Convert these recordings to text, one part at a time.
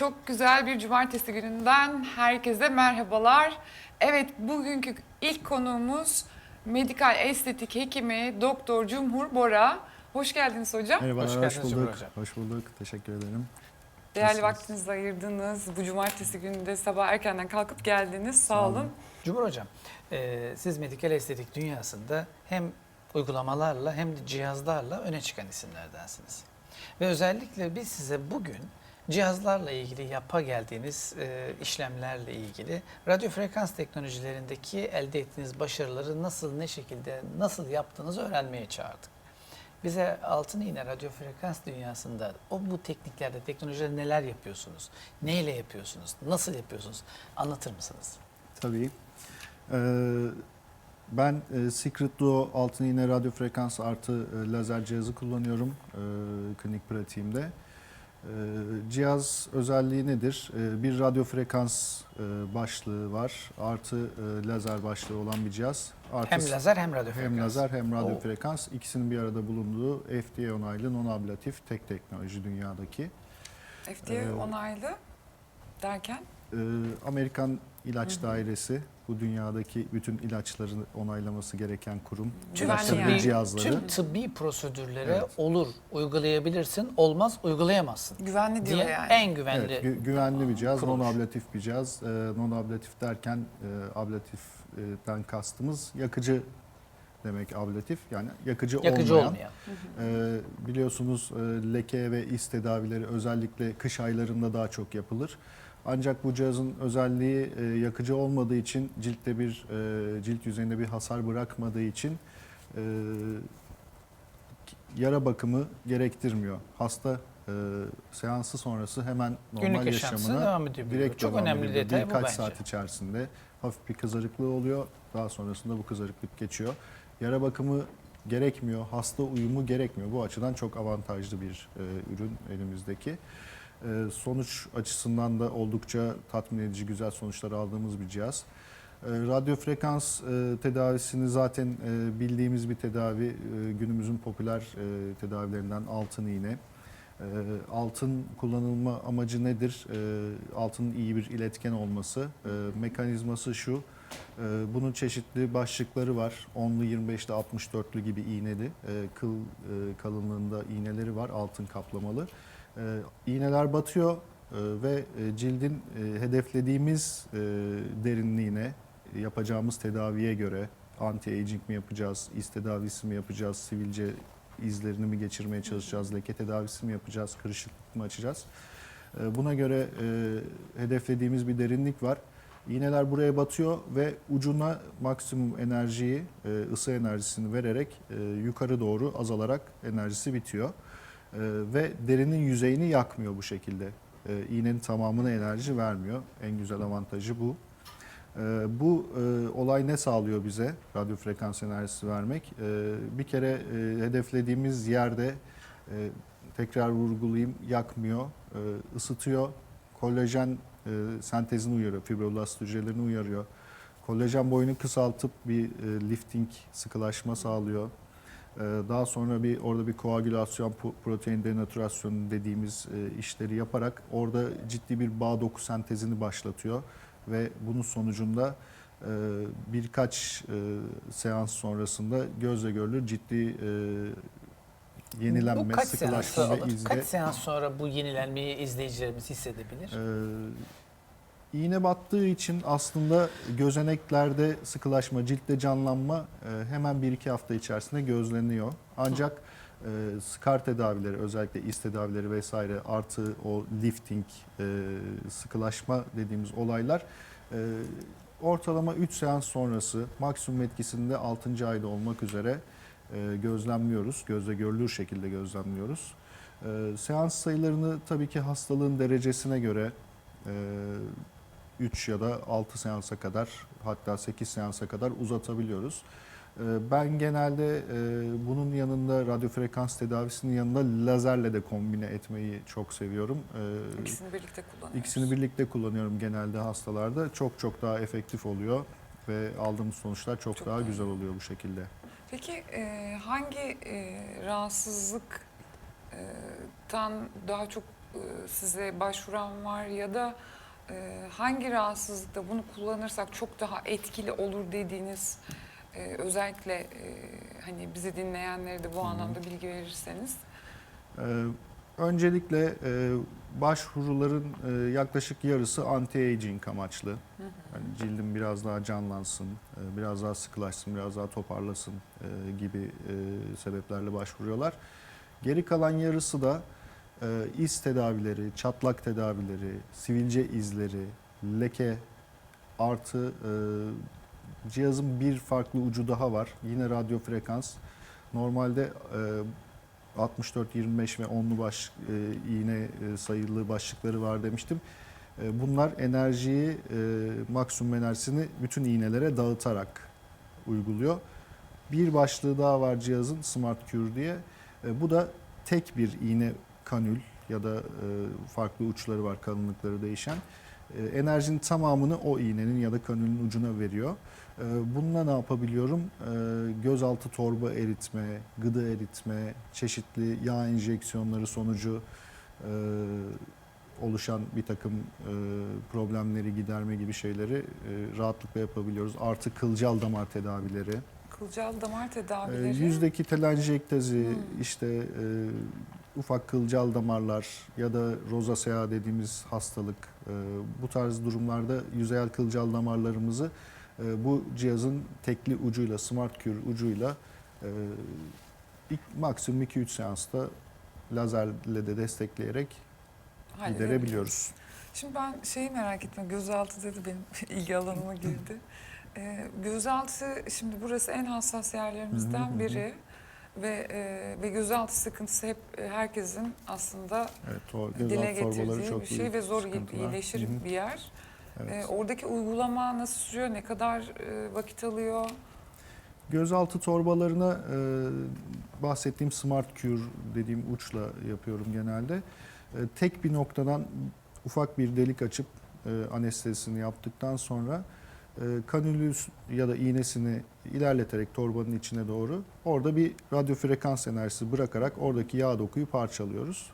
Çok güzel bir cumartesi gününden herkese merhabalar. Evet bugünkü ilk konuğumuz medikal estetik hekimi Doktor Cumhur Bora. Hoş geldiniz hocam. Merhaba, Hoş hoş, bulduk. Hocam. Hoş bulduk. Teşekkür ederim. Değerli Nasılsınız? vaktinizi ayırdınız. Bu cumartesi gününde sabah erkenden kalkıp geldiniz. Sağ Sağ olun. olun. Cumhur Hocam, e, siz medikal estetik dünyasında hem uygulamalarla hem de cihazlarla öne çıkan isimlerdensiniz. Ve özellikle biz size bugün cihazlarla ilgili yapa geldiğiniz e, işlemlerle ilgili radyo frekans teknolojilerindeki elde ettiğiniz başarıları nasıl, ne şekilde, nasıl yaptığınızı öğrenmeye çağırdık. Bize altın iğne radyo frekans dünyasında o bu tekniklerde, teknolojilerde neler yapıyorsunuz? Neyle yapıyorsunuz? Nasıl yapıyorsunuz? Anlatır mısınız? Tabii. Ee, ben e, Secret Duo altın iğne radyo frekans artı e, lazer cihazı kullanıyorum e, klinik pratiğimde. E, cihaz özelliği nedir? E, bir radyo frekans e, başlığı var. Artı e, lazer başlığı olan bir cihaz. Artı Hem lazer hem radyo frekans. Hem lazer hem radyo Oo. frekans ikisinin bir arada bulunduğu FDA onaylı non-ablatif tek teknoloji dünyadaki. FDA Ee, onaylı derken Ee, Amerikan İlaç Dairesi bu dünyadaki bütün ilaçları onaylaması gereken kurum. Güvenli İlaçların yani. cihazları. Tüm tıbbi prosedürlere Evet. olur, uygulayabilirsin, olmaz, uygulayamazsın. güvenli diyor Diye yani. en güvenli. Evet, gü- güvenli bir cihaz, non-ablatif bir cihaz. Ee, non-ablatif derken e, ablatiften kastımız yakıcı demek ablatif yani yakıcı, yakıcı olmayan. olmayan. Ee, biliyorsunuz e, leke ve iz tedavileri özellikle kış aylarında daha çok yapılır. Ancak bu cihazın özelliği e, yakıcı olmadığı için ciltte bir e, cilt yüzeyinde bir hasar bırakmadığı için e, yara bakımı gerektirmiyor. Hasta e, seansı sonrası hemen normal Günlük yaşamına devam ediyor. direkt Çok devam önemli ediyor. detay bu Birkaç bence. saat içerisinde hafif bir kızarıklığı oluyor. Daha sonrasında bu kızarıklık geçiyor. Yara bakımı gerekmiyor, hasta uyumu gerekmiyor. Bu açıdan çok avantajlı bir e, ürün elimizdeki. E, sonuç açısından da oldukça tatmin edici, güzel sonuçlar aldığımız bir cihaz. E, radyo frekans e, tedavisini zaten e, bildiğimiz bir tedavi. E, günümüzün popüler e, tedavilerinden altın iğne. Altın kullanılma amacı nedir? Altının iyi bir iletken olması. Mekanizması şu. bunun çeşitli başlıkları var. 10'lu, 25'li, 64'lü gibi iğneli. Kıl kalınlığında iğneleri var altın kaplamalı. E, iğneler batıyor e, ve e, cildin e, hedeflediğimiz derinliğine yapacağımız tedaviye göre anti-aging mi yapacağız, iz tedavisi mi yapacağız, sivilce izlerini mi geçirmeye çalışacağız, leke tedavisi mi yapacağız, kırışıklık mı açacağız? Buna göre hedeflediğimiz bir derinlik var. İğneler buraya batıyor ve ucuna maksimum enerjiyi, ısı enerjisini vererek yukarı doğru azalarak enerjisi bitiyor. E, ve derinin yüzeyini yakmıyor bu şekilde. E, iğnenin tamamına enerji vermiyor. En güzel avantajı bu. E, bu e, olay ne sağlıyor bize radyo frekans enerjisi vermek? Bir kere e, hedeflediğimiz yerde e, tekrar vurgulayayım yakmıyor, ısıtıyor. Kolajen sentezini uyarıyor, fibroblast hücrelerini uyarıyor. Kolajen boyunu kısaltıp bir lifting, sıkılaşma sağlıyor. E, daha sonra bir orada bir koagülasyon, protein denatürasyonu dediğimiz e, işleri yaparak orada ciddi bir bağ doku sentezini başlatıyor ve bunun sonucunda e, birkaç e, seans sonrasında gözle görülür ciddi yenilenme, bu kaç sıkılaşma ve izle. kaç seans sonra bu yenilenmeyi izleyicilerimiz hissedebilir? Ee, iğne battığı için aslında gözeneklerde sıkılaşma, ciltte canlanma e, hemen 1-2 hafta içerisinde gözleniyor. Ancak e, tedavileri özellikle iz tedavileri vesaire artı o lifting, e, sıkılaşma dediğimiz olaylar e, ortalama 3 seans sonrası maksimum etkisinde 6. ayda olmak üzere e, gözlemliyoruz. Gözle görülür şekilde gözlemliyoruz. Seans sayılarını tabii ki hastalığın derecesine göre 3 ya da 6 seansa kadar hatta 8 seansa kadar uzatabiliyoruz. E, Ben genelde e, bunun yanında radyo frekans tedavisinin yanında lazerle de kombine etmeyi çok seviyorum. E, İkisini birlikte kullanıyoruz. İkisini birlikte kullanıyorum genelde hastalarda. Çok çok daha efektif oluyor ve aldığımız sonuçlar çok, Çok daha güzel oluyor bu şekilde. Peki e, hangi e, rahatsızlıktan daha çok size başvuran var ya da e, hangi rahatsızlıkta bunu kullanırsak çok daha etkili olur dediğiniz e, özellikle e, hani bizi dinleyenlere de bu anlamda bilgi verirseniz. Ee, öncelikle e, başvuruların e, yaklaşık yarısı anti-aging amaçlı. Yani cildim biraz daha canlansın, e, biraz daha sıkılaşsın, biraz daha toparlasın e, gibi e, sebeplerle başvuruyorlar. Geri kalan yarısı da e, iz tedavileri, çatlak tedavileri, sivilce izleri, leke artı e, cihazın bir farklı ucu daha var. Yine radyo frekans. Normalde e, 64, 25 ve 10'lu baş e, iğne e, sayılı başlıkları var demiştim. E, bunlar enerjiyi, e, maksimum enerjisini bütün iğnelere dağıtarak uyguluyor. Bir başlığı daha var cihazın Smart Cure diye. E, bu da tek bir iğne kanül ya da e, farklı uçları var kalınlıkları değişen. E, enerjinin tamamını o iğnenin ya da kanülün ucuna veriyor. E, bununla ne yapabiliyorum? Gözaltı torba eritme, gıda eritme, çeşitli yağ enjeksiyonları sonucu oluşan bir takım problemleri giderme gibi şeyleri rahatlıkla yapabiliyoruz. Artı kılcal damar tedavileri. Kılcal damar E, tedavileri. yüzdeki telanjektezi, Hmm. işte e, ufak kılcal damarlar ya da rozasea dediğimiz hastalık e, bu tarz durumlarda yüzeyel kılcal damarlarımızı e, bu cihazın tekli ucuyla, Smart Cure ucuyla e, ilk, maksimum 2-3 seansta lazerle de destekleyerek halledebiliyoruz. giderebiliyoruz. Şimdi ben şeyi merak ettim. Gözaltı dedi benim ilgi alanıma girdi. Ee, gözaltı şimdi burası en hassas Hı hı, hı yerlerimizden biri ve e, ve gözaltı sıkıntısı hep e, herkesin aslında Evet, o dile gözaltı torbaları getirdiği bir şey ve zor iyileşir Hı hı. bir yer. Evet. Ee, oradaki uygulama nasıl sürüyor? Ne kadar e, vakit alıyor? Gözaltı torbalarına e, bahsettiğim Smart Cure dediğim uçla yapıyorum genelde. E, tek bir noktadan ufak bir delik açıp e, anestezisini yaptıktan sonra e, kanülü ya da iğnesini ilerleterek torbanın içine doğru orada bir radyo frekans enerjisi bırakarak oradaki yağ dokuyu parçalıyoruz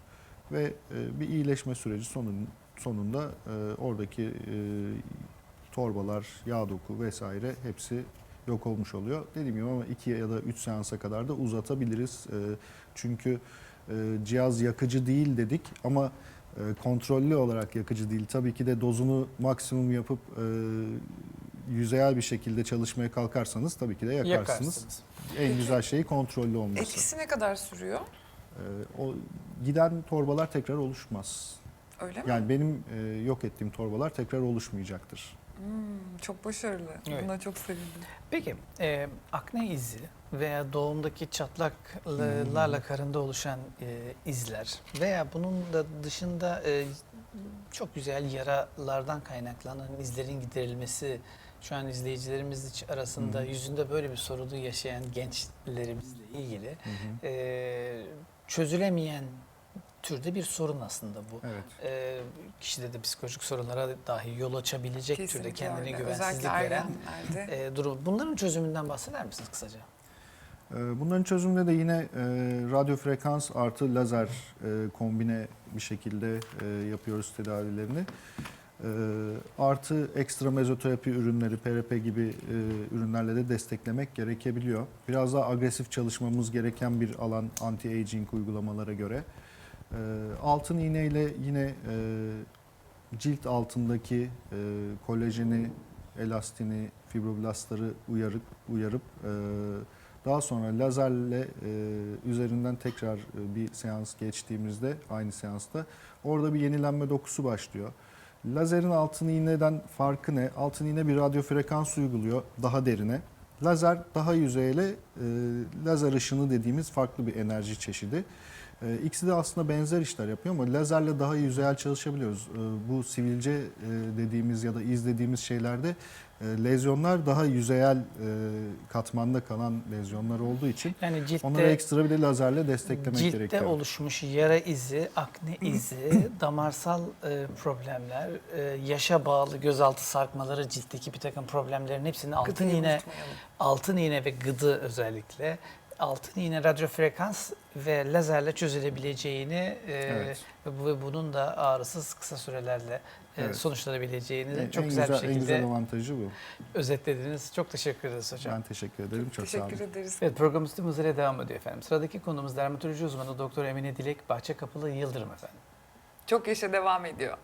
ve e, bir iyileşme süreci sonun, sonunda e, oradaki e, torbalar, yağ doku vesaire hepsi yok olmuş oluyor. Dediğim gibi ama 2 ya da 3 seansa kadar da uzatabiliriz. E, çünkü e, cihaz yakıcı değil dedik ama e, kontrollü olarak yakıcı değil. Tabii ki de dozunu maksimum yapıp e, yüzeyel bir şekilde çalışmaya kalkarsanız tabii ki de yakarsınız. Yakarsınız. En Peki, güzel şeyi kontrollü olması. Etkisi ne kadar sürüyor? E, o giden torbalar tekrar oluşmaz. Öyle mi? Yani benim e, yok ettiğim torbalar tekrar oluşmayacaktır. Hmm, çok başarılı. Evet. Buna çok sevindim. Peki e, akne izi veya doğumdaki çatlaklarla karında oluşan e, izler veya bunun da dışında e, çok güzel yaralardan kaynaklanan izlerin giderilmesi şu an izleyicilerimiz arasında Hı hı. yüzünde böyle bir sorunu yaşayan gençlerimizle ilgili Hı hı. e, çözülemeyen türde bir sorun aslında bu. Evet. E, kişide de psikolojik sorunlara dahi yol açabilecek türde Kesinlikle kendine öyle. güvensizlik Özellikle veren e, durum. Bunların çözümünden bahseder misiniz kısaca? Bunların çözümünde de yine e, radyo frekans artı lazer e, kombine bir şekilde e, yapıyoruz tedavilerini. E, artı ekstra mezoterapi ürünleri, PRP gibi e, ürünlerle de desteklemek gerekebiliyor. Biraz daha agresif çalışmamız gereken bir alan anti-aging uygulamalara göre. E, altın iğneyle yine e, cilt altındaki e, kolajeni, elastini, fibroblastları uyarıp uyarıp daha sonra lazerle e, üzerinden tekrar bir seans geçtiğimizde aynı seansta orada bir yenilenme dokusu başlıyor. Lazerin altın iğneden farkı ne? Altın iğne bir radyo frekans uyguluyor daha derine. Lazer daha yüzeyle e, lazer ışını dediğimiz farklı bir enerji çeşidi. E, ikisi de aslında benzer işler yapıyor ama lazerle daha yüzeyel çalışabiliyoruz. E, bu sivilce e, dediğimiz ya da iz dediğimiz şeylerde e, lezyonlar daha yüzeyel e, katmanda kalan lezyonlar olduğu için Yani ciltte, onları ekstra bir de lazerle desteklemek ciltte gerekiyor. oluşmuş yara izi, akne izi, damarsal e, problemler, e, yaşa bağlı gözaltı sarkmaları, ciltteki bir takım problemlerin hepsini altın iğne, altın iğne ve gıdı özellikle altın iğne radyo frekans ve lazerle çözülebileceğini e, Evet. ve bunun da ağrısız kısa sürelerle e, Evet. sonuçlanabilieceğini de En- çok en güzel, bir En şekilde güzel avantajı bu. özetlediniz. Çok teşekkür ederiz hocam. Ben teşekkür ederim. Çok sağ olun. Teşekkür ederiz. Evet programımız tüm hızıyla devam ediyor efendim. Sıradaki konumuz dermatoloji uzmanı Doktor Emine Dilek Bahçekapılı Yıldırım efendim. Çok yaşa devam ediyor.